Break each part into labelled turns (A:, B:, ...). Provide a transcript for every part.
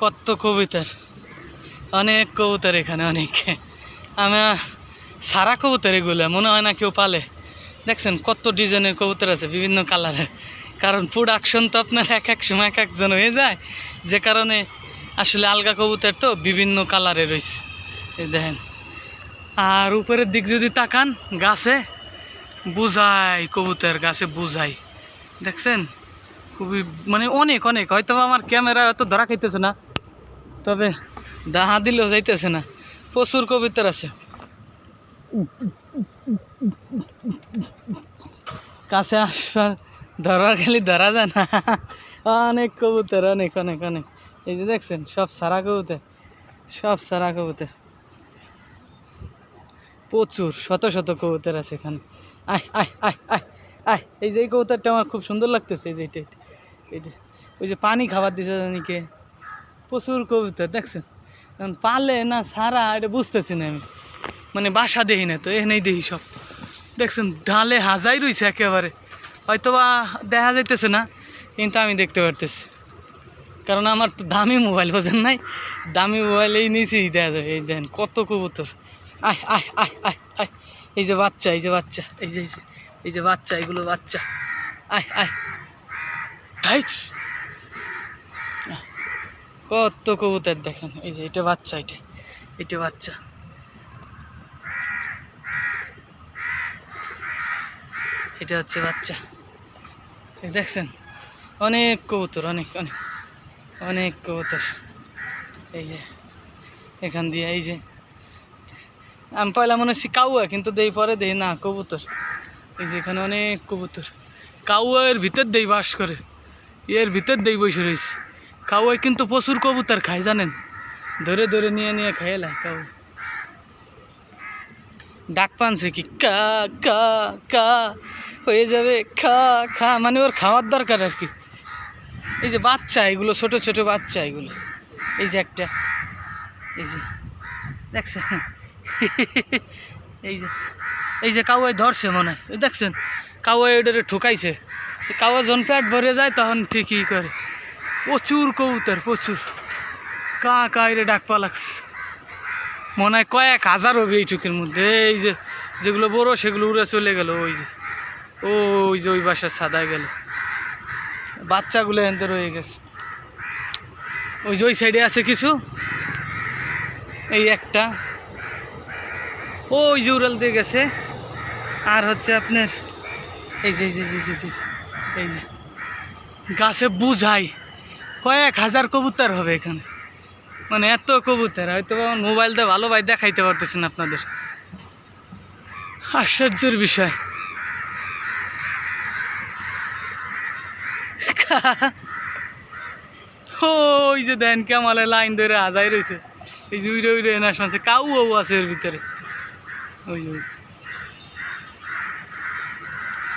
A: কত কবুতর? অনেক কবুতর এখানে, অনেক। আমি সারা কবুতর এগুলো, মনে হয় না কেউ পালে। দেখছেন কত ডিজাইনের কবুতর আছে, বিভিন্ন কালারের। কারণ প্রোডাকশন তো আপনার এক এক সময় এক একজন হয়ে যায়। যে কারণে আসলে আলগা কবুতর তো বিভিন্ন কালারে রয়েছে। দেখেন। আর উপরের দিক যদি তাকান, গাছে বুঝাই, কবুতর গাছে বুঝাই। দেখছেন? খুবই মানে অনেক অনেক। হয়তো আমার ক্যামেরা হয়তো ধরা খাইতেছে না। তবে দাহা দিলেও যাইতেছে না। প্রচুর কবিতার আছে। কাছে আসবার ধরার খালি ধরা যায় না। অনেক কবুতর, অনেক অনেক অনেক। এই যে দেখছেন, সব সারা কবুতর, সব সারা কবুতর। প্রচুর, শত শত কবুতর আছে এখানে। আয় আয় আয় আয় আয়। এই যে কবুতরটা আমার খুব সুন্দর লাগতেছে, এই যে এটা এটা ওই যে পানি খাবার দিছে জানিকে প্রচুর কবুতর দেখছেন? এখন পালে না সারা এটা বুঝতেছি না আমি। মানে বাসা দেখি না তো এখানেই দেখি সব। দেখছেন ঢালে হাজাই রয়েছে একেবারে। হয়তো বা দেখা যাইতেছে না, কিন্তু আমি দেখতে পারতেছি। কারণ আমার তো দামি মোবাইল, বোঝেন নাই? দামি মোবাইল এই নিয়েছি দেখা যাবে এই দেখেন, কত কবুতর। আয় আয় আয় আয় আয় এই যে বাচ্চা, এই যে বাচ্চা, এই যে এই যে বাচ্চা, এগুলো বাচ্চা। আয় আয় ধাইচ। কত কবুতর দেখেন? এই যে, এটা বাচ্চা এটা। এটা বাচ্চা। এটা হচ্ছে বাচ্চা। দেখছেন? অনেক কবুতর, অনেক অনেক অনেক কবুতর। এই যে, এখান দিয়ে, এই যে। আমি পয়লা মনে হচ্ছি কাউয়া, কিন্তু দেই পরে দেই না, কবুতর। এই যে, এখানে অনেক কবুতর। কাউয়া এর ভিতর দেই বাস করে। এর ভিতর দেই বসে রয়েছে। কাউয়াই কিন্তু প্রচুর কবুতর খায়, জানেন? ধরে ধরে নিয়ে নিয়ে খাই লাই কাউ ডাক পানছে কি, কা কা কা, হয়ে যাবে, খা খা। মানে ওর খাওয়ার দরকার আর কি। এই যে বাচ্চা, এগুলো, ছোট ছোট বাচ্চা এগুলো। এই যে একটা, এই যে, দেখছেন? এই যে এই যে কাউয়াই ধরছে মনে হয়, দেখছেন? কাউয়াই ওটারে ঠুকাইছে। কাউয়া যখন পেট ভরে যায়, তখন ঠিকই করে। প্রচুর কবুতর প্রচুর। কা কা রে ডাক পালাকছে মনে হয় কয়েক হাজার হবে এই এইটুকের মধ্যে। এই যে যেগুলো বড় সেগুলো উড়ে চলে গেল ওই যে। ওই যে ওই বাসার সাদায় গেল। বাচ্চাগুলো এনতে রয়ে গেছে। ওই যে ওই সাইডে আছে কিছু। এই একটা। ওই যে উড়াল দিয়ে গেছে। আর হচ্ছে আপনার এই যে এই যে এই যে, এই যে, গাছে বুঝাই। কয়েক হাজার কবুতর হবে এখানে। মানে এত কবুতর, হয়তো মোবাইল দিয়ে ভালো ভাই দেখাইতে পারতেছেন আপনাদের। আশ্চর্যের বিষয়। ওই যে দেন কেমালে লাইন ধরে আজাই রয়েছে এই যে উইরে উইরে এনে শুনছে কাউ আছে এর ভিতরে। ওই ওই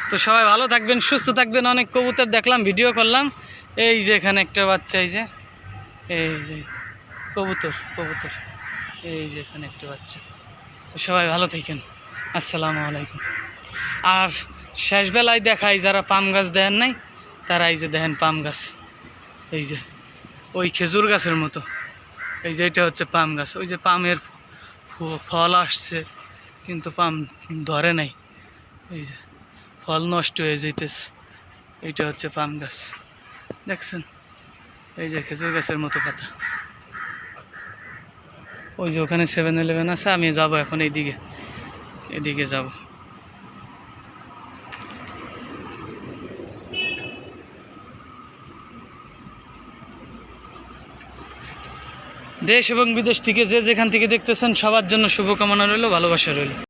A: তো সবাই ভালো থাকবেন, সুস্থ থাকবেন। অনেক কবুতর দেখলাম, ভিডিও করলাম। এই যে এখানে একটা বাচ্চা, এই যে এই যে, কবুতর কবুতর। এই যে এখানে একটা বাচ্চা। সবাই ভালো থাকেন। আসসালামু আলাইকুম। আর শেষবেলায় দেখাই যারা পাম গাছ দেন নাই, তারা এই যে দেখেন পাম গাছ। এই যে, ওই খেজুর গাছের মতো। এই যে এটা হচ্ছে পাম গাছ। ওই যে পামের ফল আসছে, কিন্তু পাম ধরে নাই। এই যে, ফল নষ্ট হয়ে যাইতেছে। এইটা হচ্ছে পাম গাছ। দেখছেন? এই যে খেজুর গাছের মতো পাতা। ওই যে ওখানে সেভেন ইলেভেন আছে, আমি যাব এখন এইদিকে। এদিকে যাব। দেশ এবং বিদেশ থেকে যে যেখান থেকে দেখতেছেন, সবার জন্য শুভকামনা রইল, ভালোবাসা রইল।